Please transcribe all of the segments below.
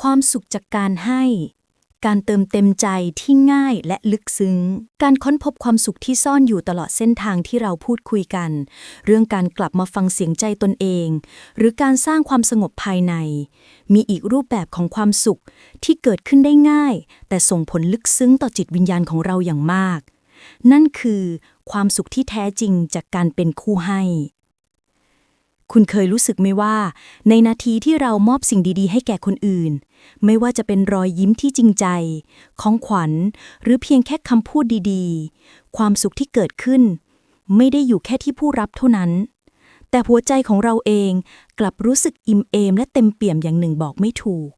ความสุขจากการให้ การเติมเต็มใจที่ง่ายและลึกซึ้ง การค้นพบความสุขที่ซ่อนอยู่ตลอดเส้นทางที่เราพูดคุยกัน เรื่องการกลับมาฟังเสียงใจตนเอง หรือการสร้างความสงบภายใน มีอีกรูปแบบของความสุขที่เกิดขึ้นได้ง่าย แต่ส่งผลลึกซึ้งต่อจิตวิญญาณของเราอย่างมาก นั่นคือความสุขที่แท้จริงจากการเป็นคู่ให้ คุณเคยรู้สึกไหมว่า ในนาทีที่เรามอบสิ่งดีๆ ให้แก่คนอื่น ไม่ว่าจะเป็นรอยยิ้มที่จริงใจ ของขวัญ หรือเพียงแค่คำพูดดีๆ ความสุขที่เกิดขึ้น ไม่ได้อยู่แค่ที่ผู้รับเท่านั้น แต่หัวใจของเราเองกลับรู้สึกอิ่มเอมและเต็มเปี่ยมอย่างหนึ่งบอกไม่ถูก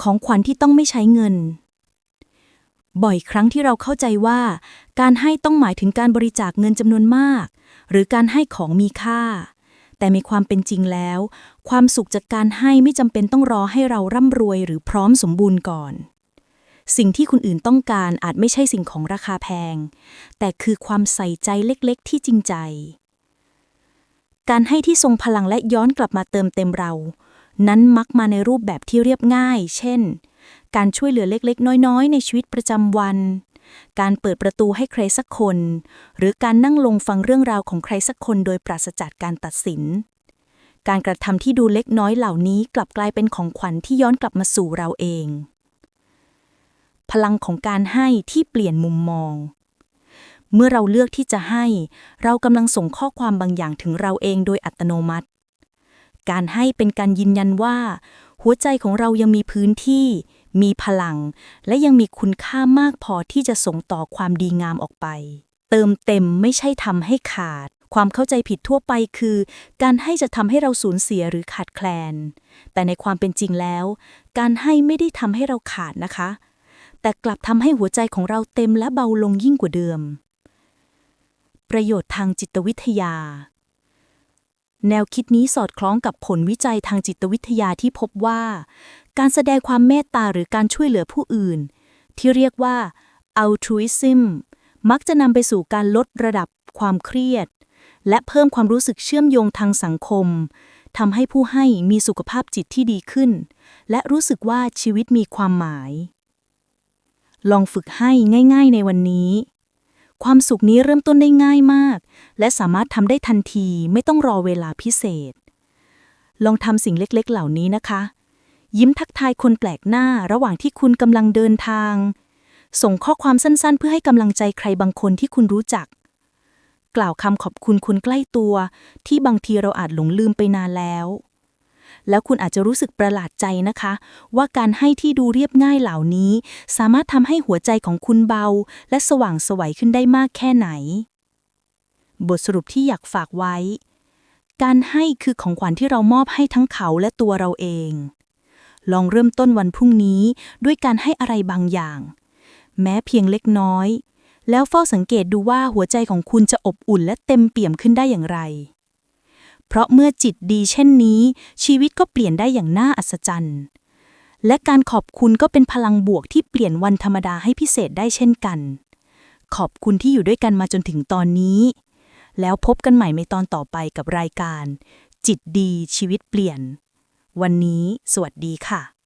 ของขวัญที่ต้องไม่ใช้เงิน บ่อยครั้งที่เราเข้าใจว่า การให้ต้องหมายถึงการบริจาคเงินจำนวนมาก หรือการให้ของมีค่า แต่ในความเป็นจริงแล้ว ความสุขจากการให้ไม่จำเป็นต้องรอให้เราร่ำรวยหรือพร้อมสมบูรณ์ก่อน สิ่งที่คนอื่นต้องการอาจไม่ใช่สิ่งของราคาแพง แต่คือความใส่ใจเล็กๆ ที่จริงใจ การให้ที่ทรงพลังและย้อนกลับมาเติมเต็มเรา นั้นมักมาในรูปแบบที่เรียบง่าย เช่น การช่วยเหลือเล็กๆ น้อยๆ ในชีวิตประจำวัน การเปิดประตูให้ใครสักคน หรือการนั่งลงฟังเรื่องราวของใครสักคนโดยปราศจากการตัดสิน การกระทำที่ดูเล็กน้อยเหล่านี้กลับกลายเป็นของขวัญที่ย้อนกลับมาสู่เราเอง พลังของการให้ที่เปลี่ยนมุมมองเมื่อเราเลือกที่จะให้ เรากำลังส่งข้อความบางอย่างถึงเราเองโดยอัตโนมัติ การให้เป็นการยืนยันว่า หัวใจของเรายังมีพื้นที่ มีพลัง และยังมีคุณค่ามากพอที่จะส่งต่อความดีงามออกไป เติมเต็มไม่ใช่ทำให้ขาด ความเข้าใจผิดทั่วไปคือ การให้จะทำให้เราสูญเสียหรือขาดแคลน แต่ในความเป็นจริงแล้ว การให้ไม่ได้ทำให้เราขาดนะคะ แต่กลับทำให้หัวใจของเราเต็มและเบาลงยิ่งกว่าเดิม ประโยชน์ทางจิตวิทยา แนวคิดนี้สอดคล้องกับผลวิจัยทางจิตวิทยาที่พบว่า การแสดงความเมตตาหรือการช่วยเหลือผู้อื่น ที่เรียกว่า altruism มักจะนำไปสู่การลดระดับความเครียด และเพิ่มความรู้สึกเชื่อมโยงทางสังคมทำให้ผู้ให้มีสุขภาพจิตที่ดีขึ้น และรู้สึกว่าชีวิตมีความหมาย ลองฝึกให้ง่าย ๆ ในวันนี้ ความสุขนี้เริ่มต้นได้ง่ายมาก และสามารถทำได้ทันทีไม่ต้องรอเวลาพิเศษ ลองทำสิ่งเล็กๆ เหล่านี้นะคะ ยิ้มทักทายคนแปลกหน้าระหว่างที่คุณกำลังเดินทาง ส่งข้อความสั้นๆ เพื่อให้กำลังใจใครบางคนที่คุณรู้จัก กล่าวคำขอบคุณคนใกล้ตัว ที่บางทีเราอาจหลงลืมไปนานแล้ว แล้วคุณอาจจะรู้สึกประหลาดใจนะคะ ว่าการให้ที่ดูเรียบง่ายเหล่านี้ สามารถทำให้หัวใจของคุณเบา และสว่างสวัยขึ้นได้มากแค่ไหน บทสรุปที่อยากฝากไว้ การให้คือของขวัญที่เรามอบให้ทั้งเขาและตัวเราเอง ลองเริ่มต้นวันพรุ่งนี้ด้วยการให้อะไรบางอย่าง แม้เพียงเล็กน้อยแล้วเฝ้าสังเกตดูว่าหัวใจของคุณจะอบอุ่นและเต็มเปี่ยมขึ้นได้อย่างไร เพราะเมื่อจิตดีเช่นนี้ ชีวิตก็เปลี่ยนได้อย่างน่าอัศจรรย์ และการขอบคุณก็เป็นพลังบวกที่เปลี่ยนวันธรรมดาให้พิเศษได้เช่นกัน ขอบคุณที่อยู่ด้วยกันมาจนถึงตอนนี้ แล้วพบกันใหม่ในตอนต่อไปกับรายการ จิตดีชีวิตเปลี่ยน วันนี้ สวัสดีค่ะ